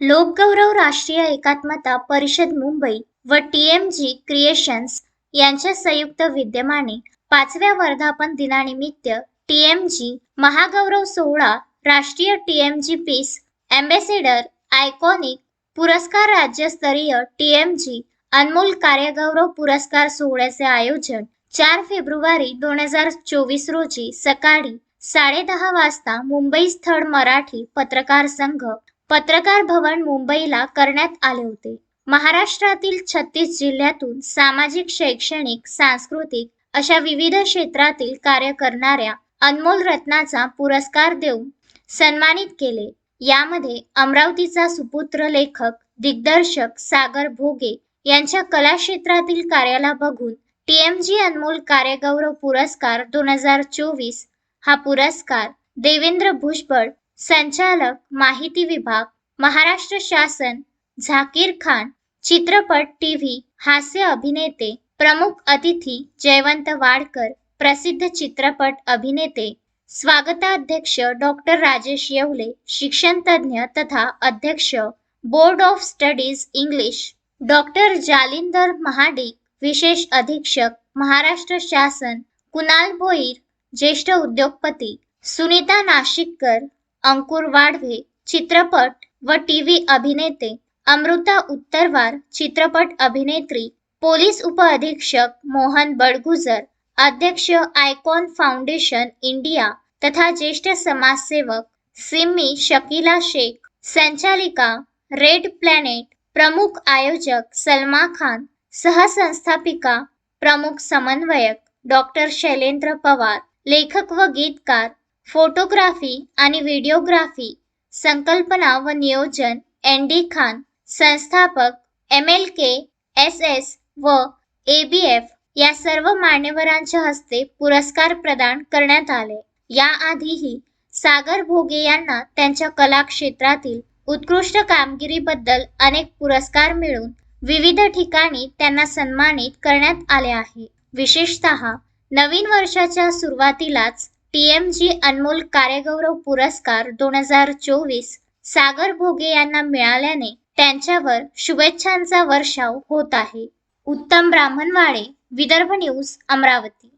लोकगौरव राष्ट्रीय एकात्मता परिषद मुंबई व टी एम जी क्रिएशन्स यांच्या संयुक्त विद्यमाने पाचव्या वर्धापन दिनानिमित्त टी एम जी महागौरव सोहळा राष्ट्रीय T M G peace ambassador iconic पुरस्कार राज्यस्तरीय टी एम जी अनमोल कार्यगौरव पुरस्कार सोहळ्याचे आयोजन चार फेब्रुवारी दोन हजार चोवीस रोजी सकाळी साडेदहा वाजता मुंबई स्थळ मराठी पत्रकार संघ पत्रकार भवन मुंबईला करण्यात आले होते. महाराष्ट्रातील छत्तीस जिल्ह्यातून सामाजिक शैक्षणिक सांस्कृतिक अशा विविध क्षेत्रातील कार्य करणाऱ्या अनमोल रत्नाचा पुरस्कार देऊन सन्मानित केले. यामध्ये अमरावतीचा सुपुत्र लेखक दिग्दर्शक सागर भोगे यांच्या कला क्षेत्रातील कार्याला बघून टी एम जी अनमोल कार्यगौरव पुरस्कार दोन हजार चोवीस हा पुरस्कार देवेंद्र भुजबळ संचालक माहिती विभाग महाराष्ट्र शासन झाकीर खान चित्रपट टीव्ही हास्य अभिनेते प्रमुख अतिथी जयवंत वाडकर प्रसिद्ध चित्रपट अभिनेते स्वागताध्यक्ष डॉक्टर राजेश येवले शिक्षणतज्ञ तथा अध्यक्ष board of studies English doctor Jalindar Mahadik विशेष अधीक्षक महाराष्ट्र शासन कुणाल भोईर ज्येष्ठ उद्योगपती सुनीता नाशिककर अंकुर वाढवे चित्रपट व टीव्ही अभिनेते अमृता उत्तरवार चित्रपट अभिनेत्री, पोलीस उपअधीक्षक मोहन बडगुजर, अध्यक्ष आयकॉन फाउंडेशन इंडिया तथा ज्येष्ठ समाजसेवक सिम्मी शकीला शेख, संचालिका रेड प्लॅनेट प्रमुख आयोजक सलमा खान, सहसंस्थापिका प्रमुख समन्वयक डॉक्टर शैलेंद्र पवार, लेखक व गीतकार फोटोग्राफी आणि व्हिडिओग्राफी संकल्पना व नियोजन एन डी खान संस्थापक M L K S S व ए बी एफ या सर्व मान्यवरांच्या हस्ते पुरस्कार प्रदान करण्यात आले. याआधीही सागर भोगे यांना त्यांच्या कला क्षेत्रातील उत्कृष्ट कामगिरीबद्दल अनेक पुरस्कार मिळून विविध ठिकाणी त्यांना सन्मानित करण्यात आले आहे. विशेषतः नवीन वर्षाच्या सुरुवातीलाच टी एम जी अनमोल कार्यगौरव पुरस्कार दोन हजार चोवीस सागर भोगे यांना मिळाल्याने त्यांच्यावर शुभेच्छांचा वर्षाव होत आहे. उत्तम ब्राह्मणवाडे विदर्भ न्यूज अमरावती.